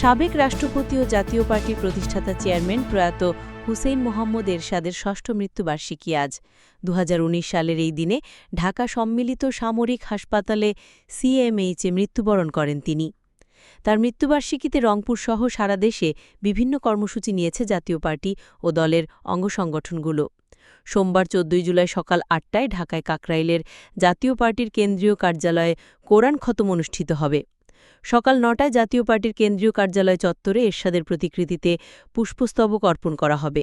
সাবেক রাষ্ট্রপতি ও জাতীয় পার্টির প্রতিষ্ঠাতা চেয়ারম্যান প্রয়াত হুসেইন মোহাম্মদ এরশাদের ষষ্ঠ মৃত্যুবার্ষিকী আজ। দু হাজার উনিশ সালের এই দিনে ঢাকা সম্মিলিত সামরিক হাসপাতালে সিএমএইচে মৃত্যুবরণ করেন তিনি। তার মৃত্যুবার্ষিকীতে রংপুর সহ সারা দেশে বিভিন্ন কর্মসূচি নিয়েছে জাতীয় পার্টি ও দলের অঙ্গসংগঠনগুলো সোমবার চোদ্দই জুলাই সকাল আটটায় ঢাকায় কাকরাইলের জাতীয় পার্টির কেন্দ্রীয় কার্যালয়ে কোরআন খতম অনুষ্ঠিত হবে। সকাল নটায় জাতীয় পার্টির কেন্দ্রীয় কার্যালয় চত্বরে এরশাদের প্রতিকৃতিতে পুষ্পস্তবক অর্পণ করা হবে।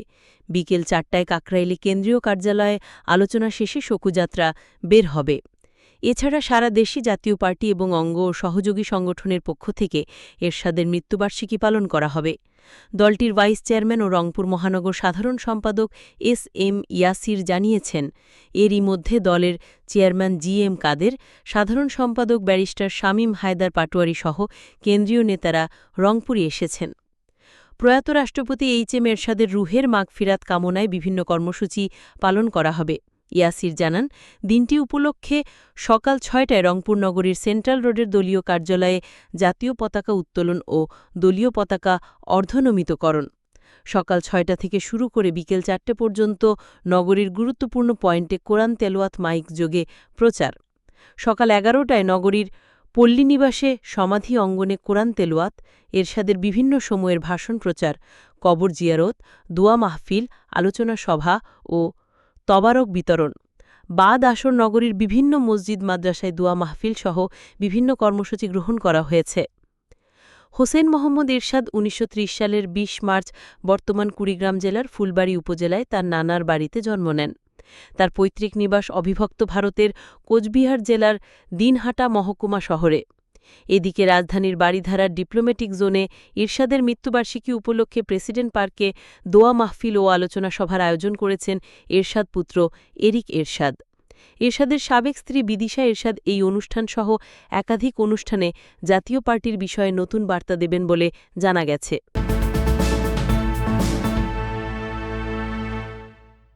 বিকেল চারটায় কাকরাইলি কেন্দ্রীয় কার্যালয়ে আলোচনা শেষে শোকুযাত্রা বের হবে। এছাড়া সারা দেশে জাতীয় পার্টি এবং অঙ্গ ও সহযোগী সংগঠনের পক্ষ থেকে এরশাদের মৃত্যুবার্ষিকী পালন করা হবে। দলটির ভাইস চেয়ারম্যান ও রংপুর মহানগর সাধারণ সম্পাদক এস এম ইয়াসির জানিয়েছেন, এরই মধ্যে দলের চেয়ারম্যান জি এম কাদের, সাধারণ সম্পাদক ব্যারিস্টার শামীম হায়দার পাটোয়ারি সহ কেন্দ্রীয় নেতারা রংপুরে এসেছেন। প্রয়াত রাষ্ট্রপতি এইচ এম এরশাদের রুহের মাগফিরাত কামনায় বিভিন্ন কর্মসূচি পালন করা হবে। ইয়াসির জানান, দিনটি উপলক্ষে সকাল ছয়টায় রংপুর নগরীর সেন্ট্রাল রোডের দলীয় কার্যালয়ে জাতীয় পতাকা উত্তোলন ও দলীয় পতাকা অর্ধনমিতকরণ। সকাল ছয়টা থেকে শুরু করে বিকেল চারটে পর্যন্ত নগরীর গুরুত্বপূর্ণ পয়েন্টে কোরআন তেলোয়াত মাইক যোগে প্রচার। সকাল এগারোটায় নগরীর পল্লীনিবাসে সমাধি অঙ্গনে কোরআন তেলোয়াত এরশাদের বিভিন্ন সময়ের ভাষণ প্রচার, কবর জিয়ারত, দোয়া মাহফিল, আলোচনা সভা ও তবারক বিতরণ। বাদ আসর নগরীর বিভিন্ন মসজিদ, মাদ্রাসায় দোয়া মাহফিল সহ বিভিন্ন কর্মসূচি গ্রহণ করা হয়েছে। হোসেন মোহাম্মদ এরশাদ উনিশশো সালের ২০ মার্চ বর্তমান কুড়িগ্রাম জেলার ফুলবাড়ী উপজেলায় তার নানার বাড়িতে জন্ম নেন। তার পৈতৃক নিবাস অবিভক্ত ভারতের কোচবিহার জেলার দিনহাটা মহকুমা শহরে। এদিকে রাজধানীর বাড়িধারার ডিপ্লোম্যাটিক জোনে ইরশাদের মৃত্যুবার্ষিকী উপলক্ষে প্রেসিডেন্ট পার্কে দোয়া মাহফিল ও আলোচনা সভার আয়োজন করেছেন এরশাদ পুত্র এরিক এরশাদ। এরশাদের সাবেক স্ত্রী বিদিশা এরশাদ এই অনুষ্ঠানসহ একাধিক অনুষ্ঠানে জাতীয় পার্টির বিষয়ে নতুন বার্তা দেবেন বলে জানা গেছে।